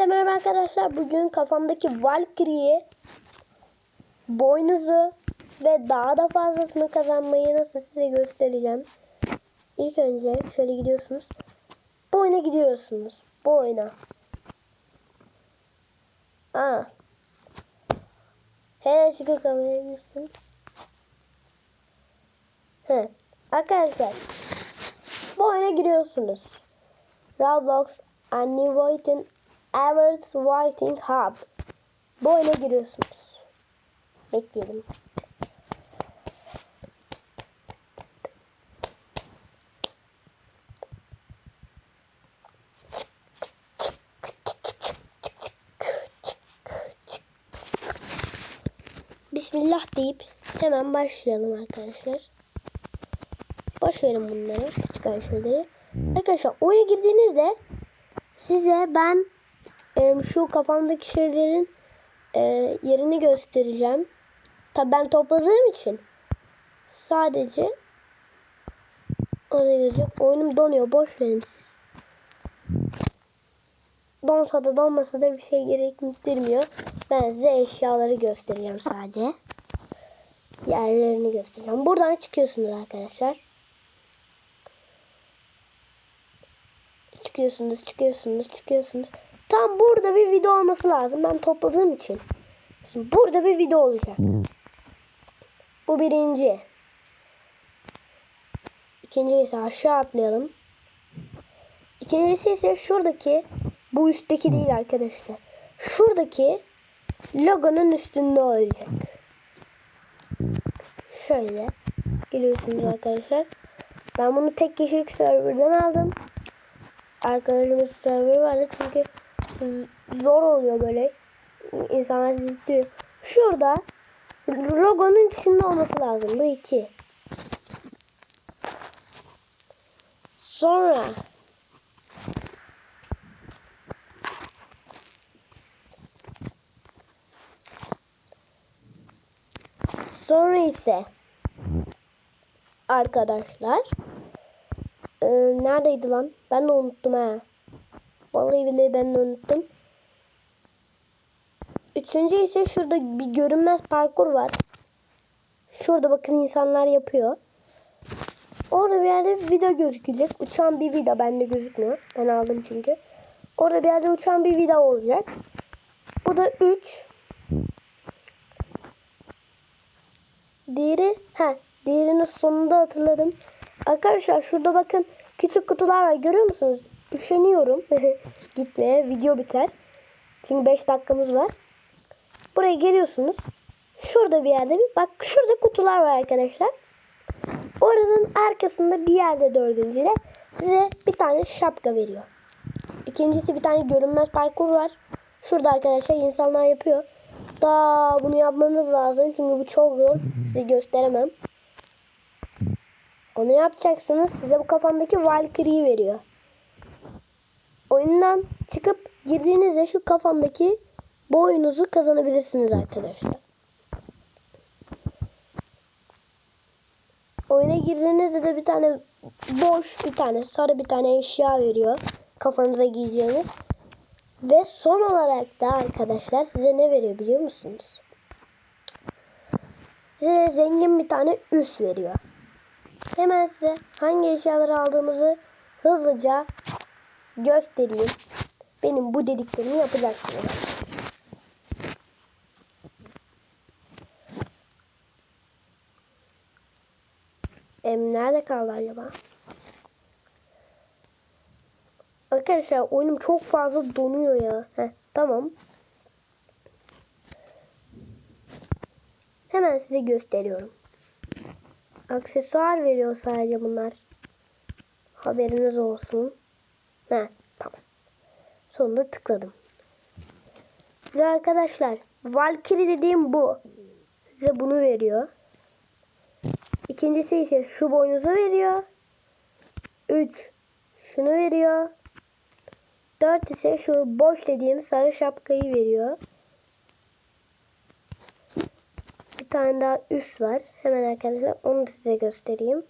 Hepinize merhaba arkadaşlar. Bugün kafamdaki Valkyrie'yi boynuzu ve daha da fazlasını kazanmayı nasıl size göstereceğim. İlk önce şöyle gidiyorsunuz. Bu gidiyorsunuz. Bu oyuna. Aa. Hele şükür kameraya. He. Arkadaşlar. Bu oyuna giriyorsunuz. Roblox Unwritten Evers Writing Hub. Oyuna giriyorsunuz. Bekleyelim. Bismillah deyip hemen başlayalım arkadaşlar. Boş verin bunları. Çıkan şeyleri. Arkadaşlar oyuna girdiğinizde size ben şu kafamdaki şeylerin e, yerini göstereceğim. Tabi ben topladığım için sadece oraya gelecek. Oyunum donuyor. Boş verin siz. Donsa da donmasa da bir şey gerektirmiyor. Ben size eşyaları göstereceğim sadece. Yerlerini göstereceğim. Buradan çıkıyorsunuz arkadaşlar. Çıkıyorsunuz, çıkıyorsunuz, çıkıyorsunuz. Tam burada bir video olması lazım. Ben topladığım için. Şimdi burada bir video olacak. Bu birinci. İkinci ise aşağı atlayalım. İkincisi ise şuradaki bu üstteki değil arkadaşlar. Şuradaki logonun üstünde olacak. Şöyle geliyorsunuz arkadaşlar. Ben bunu tek kişilik serverden aldım. Arkadaşımız server vardı çünkü zor oluyor böyle. İnsanlar sizi izliyor. Şurada logonun içinde olması lazım. Bu iki. Sonra Sonra ise arkadaşlar ee, neredeydi lan? Ben de unuttum ha. Vallahi billahi ben de unuttum. Üçüncü ise şurada bir görünmez parkur var. Şurada bakın insanlar yapıyor. Orada bir yerde video gözükecek. Uçan bir vida bende gözükmüyor. Ben aldım çünkü. Orada bir yerde uçan bir vida olacak. Bu da 3. Diğeri, ha, diğerinin sonunda hatırladım. Arkadaşlar şurada bakın küçük kutular var. Görüyor musunuz? Üşeniyorum gitmeye. Video biter. Çünkü 5 dakikamız var. Buraya geliyorsunuz. Şurada bir yerde bir bak şurada kutular var arkadaşlar. Oranın arkasında bir yerde dördüncüde size bir tane şapka veriyor. İkincisi bir tane görünmez parkur var. Şurada arkadaşlar insanlar yapıyor. Daha bunu yapmanız lazım çünkü bu çok zor. Size gösteremem. Onu yapacaksınız. Size bu kafamdaki Valkyrie'yi veriyor. Oyundan çıkıp girdiğinizde şu kafamdaki bu oyunuzu kazanabilirsiniz arkadaşlar. Oyuna girdiğinizde de bir tane boş bir tane sarı bir tane eşya veriyor. Kafanıza giyeceğiniz. Ve son olarak da arkadaşlar size ne veriyor biliyor musunuz? Size zengin bir tane üs veriyor. Hemen size hangi eşyaları aldığımızı hızlıca göstereyim. Benim bu dediklerimi yapacaksınız. Em nerede kaldı acaba? Arkadaşlar oyunum çok fazla donuyor ya. Heh, tamam. Hemen size gösteriyorum. Aksesuar veriyor sadece bunlar. Haberiniz olsun. He, tamam. Sonunda tıkladım. Size arkadaşlar Valkyrie dediğim bu. Size bunu veriyor. İkincisi ise şu boynuzu veriyor. 3 şunu veriyor. 4 ise şu boş dediğim sarı şapkayı veriyor. Bir tane daha üst var. Hemen arkadaşlar onu size göstereyim.